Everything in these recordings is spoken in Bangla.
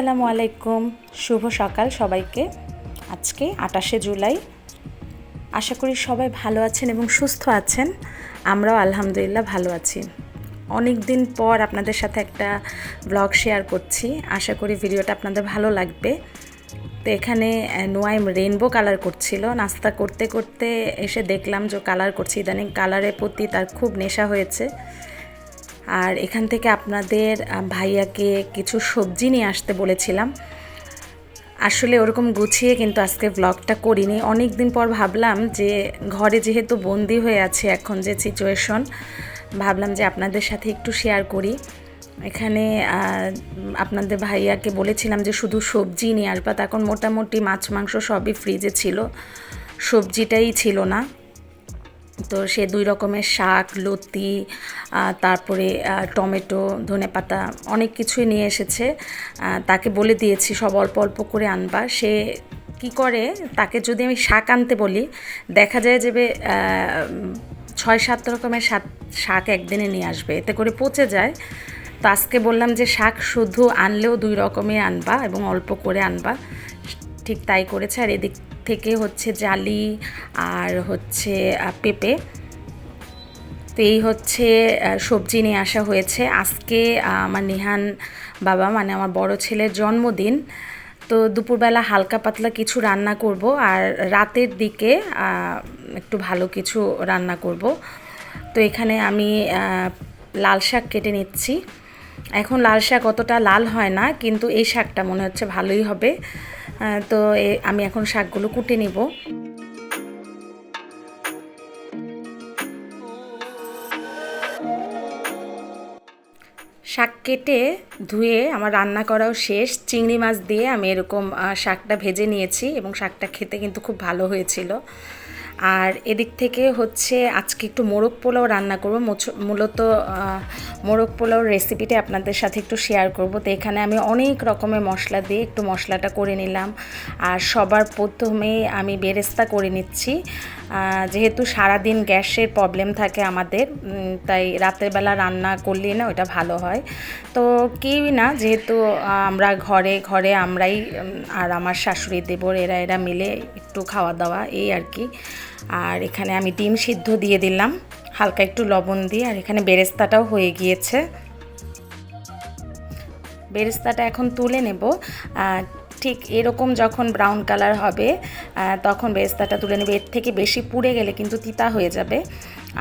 আসসালামু আলাইকুম। শুভ সকাল সবাইকে। আজকে আটাশে জুলাই। আশা করি সবাই ভালো আছেন এবং সুস্থ আছেন। আমরাও আলহামদুলিল্লাহ ভালো আছি। অনেক দিন পর আপনাদের সাথে একটা ব্লগ শেয়ার করছি। আশা করি ভিডিওটা আপনাদের ভালো লাগবে। তো এখানে নোয়াইম রেনবো কালার করছিল। নাস্তা করতে করতে এসে দেখলাম যে কালার করছি। ইদানিং কালারের প্রতি তার খুব নেশা হয়েছে। আর এখান থেকে আপনাদের ভাইয়াকে কিছু সবজি নিয়ে আসতে বলেছিলাম। আসলে ওরকম গুছিয়ে কিন্তু আজকে ব্লগটা করিনি। অনেক দিন পর ভাবলাম যে, ঘরে যেহেতু বন্দি হয়ে আছে এখন যে সিচুয়েশন ভাবলাম যে আপনাদের সাথে একটু শেয়ার করি। এখানে আপনাদের ভাইয়াকে বলেছিলাম যে শুধু সবজি নিয়ে আসবা তখন মোটামুটি মাছ, মাংস সবই ফ্রিজে ছিল। সবজিটাই ছিল না। তো সে দুই রকমের শাক, লতি তারপরে টমেটো ধনেপাতা অনেক কিছুই নিয়ে এসেছে। তাকে বলে দিয়েছি, সব অল্প অল্প করে আনবা। সে কি করে? তাকে যদি আমি শাক আনতে বলি, দেখা যায় যে ছয় সাত রকমের শাক একদিনে নিয়ে আসবে। এতে করে পচে যায়। তো আজকে বললাম যে শাক শুধু আনলেও দুই রকমের আনবা এবং অল্প করে আনবা। ঠিক তাই করেছে। আর এদিক থেকে হচ্ছে জালি আর হচ্ছে পেঁপে। তো এই হচ্ছে সবজি নিয়ে আসা হয়েছে। আজকে আমার নিহান বাবা মানে আমার বড় ছেলের জন্মদিন। তো দুপুরবেলা হালকা পাতলা কিছু রান্না করব আর রাতের দিকে একটু ভালো কিছু রান্না করব। তো এখানে আমি লাল শাক কেটে নিচ্ছি। এখন লাল শাক অতটা লাল হয় না, কিন্তু এই শাকটা মনে হচ্ছে ভালোই হবে। তো আমি এখন শাকগুলো কুটে নিব। শাক কেটে ধুয়ে আমার রান্না করাও শেষ। চিংড়ি মাছ দিয়ে আমি এরকম শাকটা ভেজে নিয়েছি এবং শাকটা খেতে কিন্তু খুব ভালো হয়েছিল। আর এদিক থেকে হচ্ছে আজকে একটু মোরগ পোলাও রান্না করব। মূলত মোরগ পোলাও রেসিপিটা আপনাদের সাথে একটু শেয়ার করব। তো এখানে আমি অনেক রকমের মশলা দিয়ে একটু মশলাটা করে নিলাম। আর সবার প্রথমে আমি বেরেস্তা করে নিচ্ছি। যেহেতু সারাদিন গ্যাসের প্রবলেম থাকে আমাদের তাই রাতের বেলা রান্না করলে না ওটা ভালো হয়। তো কেউই না, যেহেতু আমরা ঘরে ঘরে আমরাই আর আমার শাশুড়ি দেবর, এরা এরা মিলে একটু খাওয়া দাওয়া এই আর কি। আর এখানে আমি ডিম সিদ্ধ দিয়ে দিলাম। হালকা একটু লবণ দিয়ে, আর এখানে বেরেস্তাটাও হয়ে গিয়েছে। বেরেস্তাটা এখন তুলে নেব। ঠিক এরকম যখন ব্রাউন কালার হবে তখন বেরেস্তাটা তুলে নেব। এর থেকে বেশি পুড়ে গেলে কিন্তু তিতা হয়ে যাবে।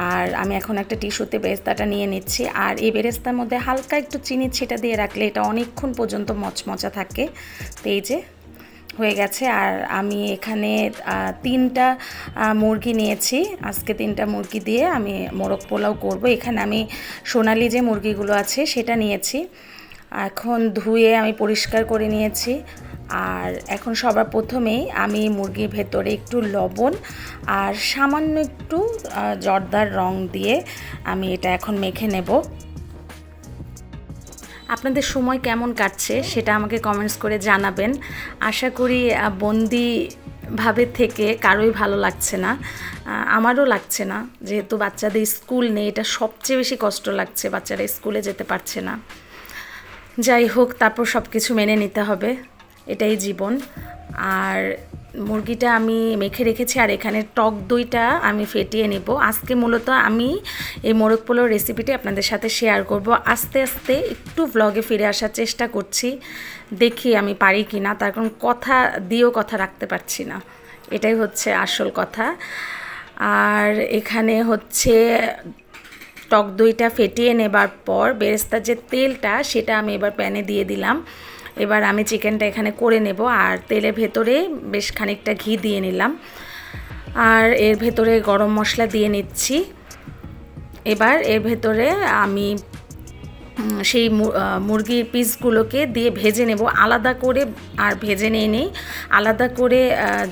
আর আমি এখন একটা টিস্যুতে বেরেস্তাটা নিয়ে নিচ্ছি। আর এই বেরেস্তার মধ্যে হালকা একটু চিনি ছিটা দিয়ে রাখলে এটা অনেকক্ষণ পর্যন্ত মচমচা থাকে। তো এই যে হয়ে গেছে আর আমি এখানে তিনটা মুরগি নিয়েছি। আজকে তিনটা মুরগি দিয়ে আমি মোরগ পোলাও করব। এখানে আমি সোনালি যে মুরগিগুলো আছে সেটা নিয়েছি। এখন ধুয়ে আমি পরিষ্কার করে নিয়েছি। আর এখন সবার প্রথমেই আমি মুরগির ভেতরে একটু লবণ আর সামান্য একটু জর্দার রং দিয়ে আমি এটা এখন মেখে নেব। আপনাদের সময় কেমন কাটছে সেটা আমাকে কমেন্টস করে জানাবেন। আশা করি বন্দি ভাবে থেকে কারোই ভালো লাগছে না। আমারও লাগছে না। যেহেতু বাচ্চাদের স্কুল নেই, এটা সবচেয়ে বেশি কষ্ট লাগছে বাচ্চারা স্কুলে যেতে পারছে না। যাই হোক, তারপর সব কিছু মেনে নিতে হবে। এটাই জীবন। আর মুরগিটা আমি মেখে রেখেছি আর এখানে টক দইটা আমি ফেটিয়ে নেব। আজকে মূলত আমি এই মোরগ পোলাও রেসিপিটি আপনাদের সাথে শেয়ার করব। আস্তে আস্তে একটু ব্লগে ফিরে আসার চেষ্টা করছি। দেখি আমি পারি কি না তার কারণ কথা দিয়েও কথা রাখতে পারছি না। এটাই হচ্ছে আসল কথা। আর এখানে হচ্ছে টক দইটা ফেটিয়ে নেবার পর বেরেস্তার যে তেলটা, সেটা আমি এবার প্যানে দিয়ে দিলাম। এবার আমি চিকেনটা এখানে করে নেব আর তেলের ভেতরে বেশ খানিকটা ঘি দিয়ে নিলাম। আর এর ভেতরে গরম মশলা দিয়ে নিচ্ছি। এবার এর ভেতরে আমি সেই মুরগির পিসগুলোকে দিয়ে ভেজে নেব। আলাদা করে আর ভেজে নিয়ে নেই। আলাদা করে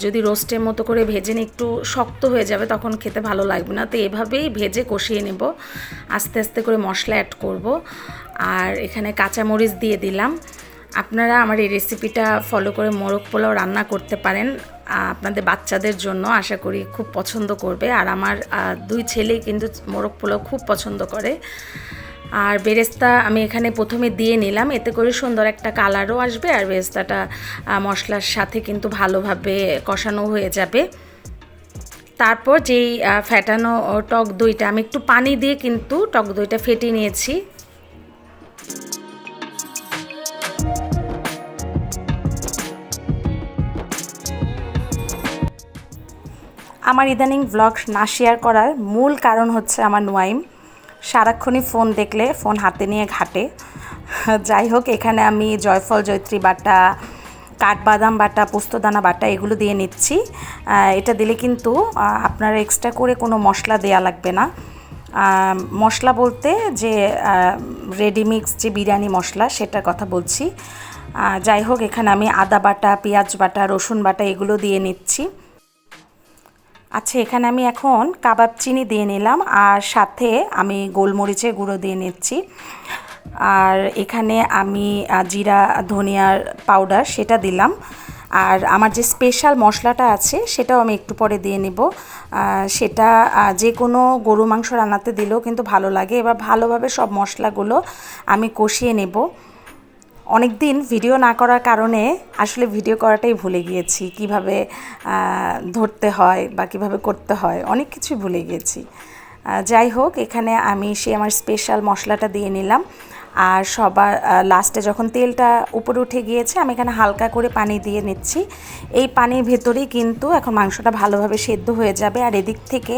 যদি রোস্টের মতো করে ভেজে নিই, একটু শক্ত হয়ে যাবে, তখন খেতে ভালো লাগবে না। তো এভাবেই ভেজে কষিয়ে নেব। আস্তে আস্তে করে মশলা অ্যাড করব। আর এখানে কাঁচামরিচ দিয়ে দিলাম। আপনারা আমার এই রেসিপিটা ফলো করে মোরগ পোলাও রান্না করতে পারেন আপনাদের বাচ্চাদের জন্য আশা করি খুব পছন্দ করবে। আর আমার দুই ছেলেই কিন্তু মোরগ পোলাও খুব পছন্দ করে। আর বেরেস্তা আমি এখানে প্রথমে দিয়ে নিলাম, এতে করে সুন্দর একটা কালারও আসবে আর বেরেস্তাটা মশলার সাথে কিন্তু ভালোভাবে কষানো হয়ে যাবে। তারপর যেই ফ্যাটানো টক দইটা, আমি একটু পানি দিয়ে কিন্তু টক দইটা ফেটিয়ে নিয়েছি। আমার ইদানিং ব্লগ না শেয়ার করার মূল কারণ হচ্ছে আমার নোয়াইম। সারাক্ষণই ফোন দেখলে ফোন হাতে নিয়ে ঘাটে। যাই হোক, এখানে আমি জয়ফল, জয়ত্রী বাটা, কাঠবাদাম বাটা, পোস্তদানা বাটা এগুলো দিয়ে নিচ্ছি। এটা দিলে কিন্তু আপনার এক্সট্রা করে কোনো মশলা দেয়া লাগবে না। মশলা বলতে যে রেডিমিক্স যে বিরিয়ানি মশলা, সেটার কথা বলছি। যাই হোক, এখানে আমি আদা বাটা, পেঁয়াজ বাটা, রসুন বাটা এগুলো দিয়ে নিচ্ছি। আচ্ছা এখানে আমি এখন কাবাব চিনি দিয়ে নিলাম আর সাথে আমি গোলমরিচের গুঁড়ো দিয়ে নিচ্ছি। আর এখানে আমি জিরা, ধনিয়ার পাউডার সেটা দিলাম। আর আমার যে স্পেশাল মশলাটা আছে সেটাও আমি একটু পরে দিয়ে নেব। সেটা যে কোনো গরু মাংস রান্নাতে দিলেও কিন্তু ভালো লাগে। এবার ভালোভাবে সব মশলাগুলো আমি কষিয়ে নেব। অনেক দিন ভিডিও না করার কারণে আসলে ভিডিও করাটাই ভুলে গিয়েছি। কীভাবে ধরতে হয় বা কীভাবে করতে হয়, অনেক কিছু ভুলে গিয়েছি। যাই হোক, এখানে আমি সে আমার স্পেশাল মশলাটা দিয়ে নিলাম। আর সবার লাস্টে যখন তেলটা উপরে উঠে গিয়েছে, আমি এখানে হালকা করে পানি দিয়ে নিচ্ছি। এই পানির ভেতরেই কিন্তু এখন মাংসটা ভালোভাবে সেদ্ধ হয়ে যাবে। আর এদিক থেকে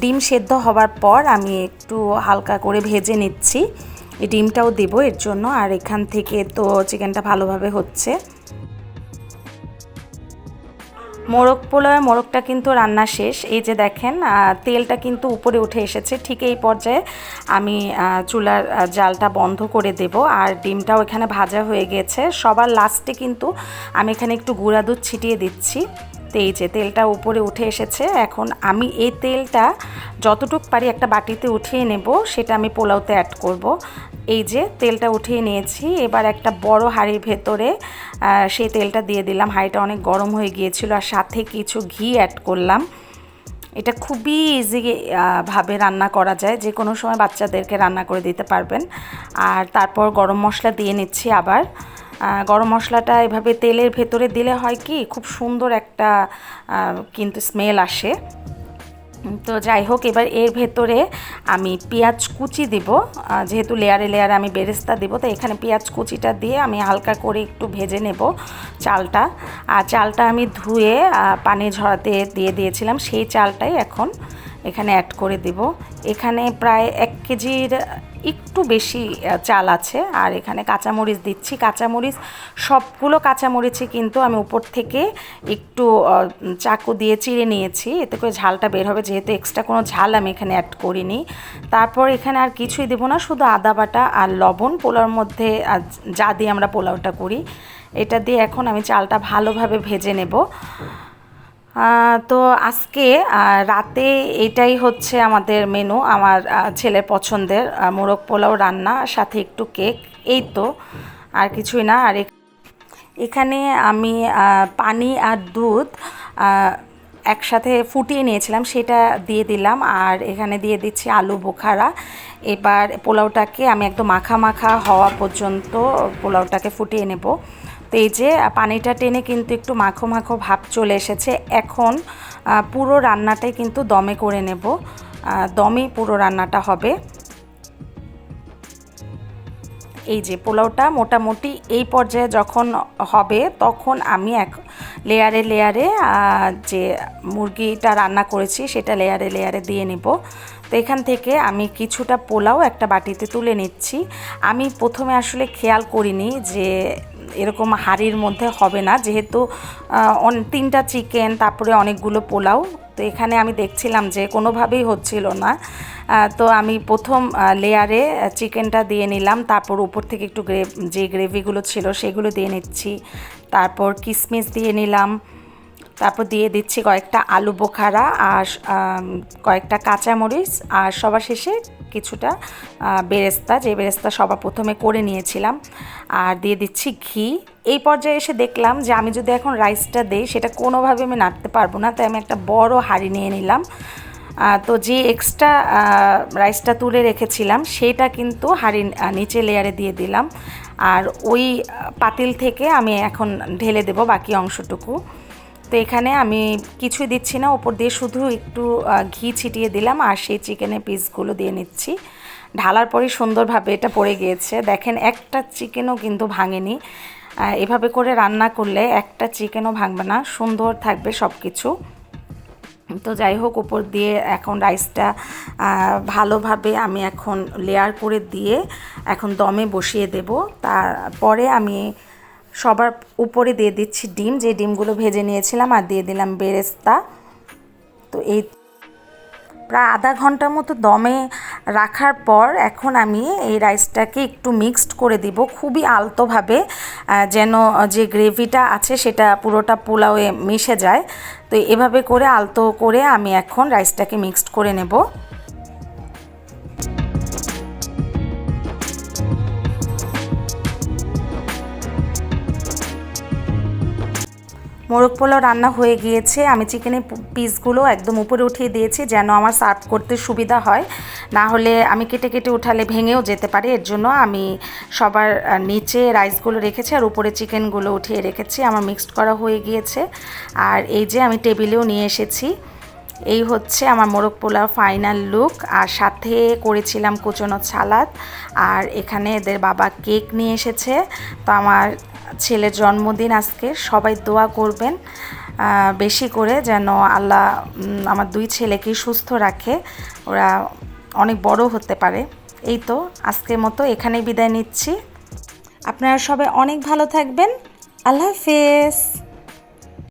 ডিম সেদ্ধ হবার পর আমি একটু হালকা করে ভেজে নিচ্ছি। এই ডিমটাও দেবো এর জন্য, আর এখান থেকে তো চিকেনটা ভালোভাবে হচ্ছে। মোরগ পোলাওয়ের মোরগটা কিন্তু রান্না শেষ। এই যে দেখেন তেলটা কিন্তু উপরে উঠে এসেছে। ঠিক এই পর্যায়ে আমি চুলার জালটা বন্ধ করে দেব। আর ডিমটাও এখানে ভাজা হয়ে গেছে। সবার লাস্টে কিন্তু আমি এখানে একটু গুঁড়া দুধ ছিটিয়ে দিচ্ছি। তো এই যে তেলটা উপরে উঠে এসেছে, এখন আমি এই তেলটা যতটুক পারি একটা বাটিতে উঠিয়ে নেব, সেটা আমি পোলাওতে অ্যাড করব। এই যে তেলটা উঠিয়ে নিয়েছি, এবার একটা বড় হাঁড়ির ভেতরে সেই তেলটা দিয়ে দিলাম। হাঁড়িটা অনেক গরম হয়ে গিয়েছিল আর সাথে কিছু ঘি অ্যাড করলাম। এটা খুবই ইজি ভাবে রান্না করা যায়। যে কোনো সময় বাচ্চাদেরকে রান্না করে দিতে পারবেন। আর তারপর গরম মশলা দিয়ে নিচ্ছি আবার। গরম মশলাটা এভাবে তেলের ভেতরে দিলে হয় কি, খুব সুন্দর একটা কিন্তু স্মেল আসে। তো যাই হোক, এবার এর ভেতরে আমি পেঁয়াজ কুচি দিব। যেহেতু লেয়ারে লেয়ারে আমি বেরেস্তা দিব তো এখানে পেঁয়াজ কুচিটা দিয়ে আমি হালকা করে একটু ভেজে নেব চালটা। আর চালটা আমি ধুয়ে পানি ঝরাতে দিয়ে দিয়েছিলাম, সেই চালটাই এখন এখানে অ্যাড করে দিব। এখানে প্রায় এক কেজির একটু বেশি চাল আছে। আর এখানে কাঁচামরিচ দিচ্ছি। কাঁচামরিচ, সবগুলো কাঁচামরিচই কিন্তু আমি উপর থেকে একটু চাকু দিয়ে চিড়ে নিয়েছি। এতে করে ঝালটা বের হবে। যেহেতু এক্সট্রা কোনো ঝাল আমি এখানে অ্যাড করিনি। তারপর এখানে আর কিছুই দেবো না। শুধু আদা বাটা আর লবণ। পোলাওর মধ্যে যা দিয়ে আমরা পোলাওটা করি, এটা দিয়ে এখন আমি চালটা ভালোভাবে ভেজে নেব। তো আজকে রাতে এটাই হচ্ছে আমাদের মেনু আমার ছেলের পছন্দের মোরগ পোলাও রান্না, সাথে একটু কেক এই তো, আর কিছুই না, আর এখানে আমি পানি আর দুধ একসাথে ফুটিয়ে নিয়েছিলাম, সেটা দিয়ে দিলাম, আর এখানে দিয়ে দিচ্ছি আলু বোখারা। এবার পোলাওটাকে আমি একদম মাখা মাখা হওয়া পর্যন্ত পোলাওটাকে ফুটিয়ে নেব। এই যে পানিটা টেনে কিন্তু একটু মাখো মাখো ভাব চলে এসেছে। এখন পুরো রান্নাটাই কিন্তু দমে করে নেব। দমেই পুরো রান্নাটা হবে। এই যে, পোলাওটা মোটামুটি এই পর্যায়ে যখন হবে, তখন আমি এক লেয়ারে লেয়ারে যে মুরগিটা রান্না করেছি, সেটা লেয়ারে লেয়ারে দিয়ে নেব। তো এখান থেকে আমি কিছুটা পোলাও একটা বাটিতে তুলে নিচ্ছি। আমি প্রথমে আসলে খেয়াল করিনি যে এরকম হাঁড়ির মধ্যে হবে না। যেহেতু তিনটা চিকেন, তারপরে অনেকগুলো পোলাও। তো এখানে আমি দেখছিলাম যে কোনোভাবেই হচ্ছিল না। তো আমি প্রথম লেয়ারে চিকেনটা দিয়ে নিলাম। তারপর উপর থেকে একটু গ্রে যে গ্রেভিগুলো ছিল সেগুলো দিয়ে নিচ্ছি। তারপর কিশমিশ দিয়ে নিলাম। তারপর দিয়ে দিচ্ছি কয়েকটা আলু বোখারা আর কয়েকটা কাঁচামরিচ। আর সবার শেষে কিছুটা বেরেস্তা, যে বেরেস্তা সবার প্রথমে করে নিয়েছিলাম। আর দিয়ে দিচ্ছি ঘি। এই পর্যায়ে এসে দেখলাম যে আমি যদি এখন রাইসটা দেই, সেটা কোনোভাবে আমি নাড়তে পারব না, তাই আমি একটা বড় হাঁড়ি নিয়ে নিলাম। তো যে এক্সট্রা রাইসটা তুলে রেখেছিলাম, সেটা কিন্তু হাঁড়ির নিচে লেয়ারে দিয়ে দিলাম। আর ওই পাতিল থেকে আমি এখন ঢেলে দেব বাকি অংশটুকু। তো এখানে আমি কিছুই দিচ্ছি না, ওপর দিয়ে শুধু একটু ঘি ছিটিয়ে দিলাম আর সেই চিকেনের পিসগুলো দিয়ে নিচ্ছি। ঢালার পরেই সুন্দরভাবে এটা পড়ে গিয়েছে। দেখেন, একটা চিকেনও কিন্তু ভাঙেনি। এভাবে করে রান্না করলে একটা চিকেনও ভাঙবে না, সুন্দর থাকবে সব কিছু তো যাই হোক উপর দিয়ে এখন রাইসটা ভালোভাবে আমি এখন লেয়ার করে দিয়ে এখন দমে বসিয়ে দেব। তারপরে আমি সবার উপরে দিয়ে দিচ্ছি ডিম। যে ডিমগুলো ভেজে নিয়েছিলাম আর দিয়ে দিলাম বেরেস্তা। তো এই প্রায় আধা ঘণ্টার মতো দমে রাখার পর এখন আমি এই রাইসটাকে একটু মিক্সড করে দিব খুবই আলতোভাবে যেন যে গ্রেভিটা আছে সেটা পুরোটা পোলাওয়ে মিশে যায়। তো এভাবে করে আলতো করে আমি এখন রাইসটাকে মিক্সড করে নেব। মোরগ পোলাও রান্না হয়ে গিয়েছে। আমি চিকেনের পিসগুলো একদম উপরে উঠিয়ে দিয়েছি যেন আমার সার্ভ করতে সুবিধা হয়। না হলে আমি কেটে কেটে উঠালে ভেঙেও যেতে পারে। এর জন্য আমি সবার নিচে রাইসগুলো রেখেছি আর উপরে চিকেনগুলো উঠিয়ে রেখেছি। আমার মিক্সড করা হয়ে গিয়েছে। আর এই যে আমি টেবিলেও নিয়ে এসেছি। এই হচ্ছে আমার মোরগ পোলাও ফাইনাল লুক। আর সাথে করেছিলাম কুচনো সালাদ। আর এখানে এদের বাবা কেক নিয়ে এসেছে। তো আমার ছেলের জন্মদিন আজকে, সবাই দোয়া করবেন বেশি করে যেন আল্লাহ আমার দুই ছেলেকে সুস্থ রাখে, ওরা অনেক বড় হতে পারে। এই তো, আজকের মতো এখানেই বিদায় নিচ্ছি। আপনারা সবাই অনেক ভালো থাকবেন। আল্লাহ হাফেজ।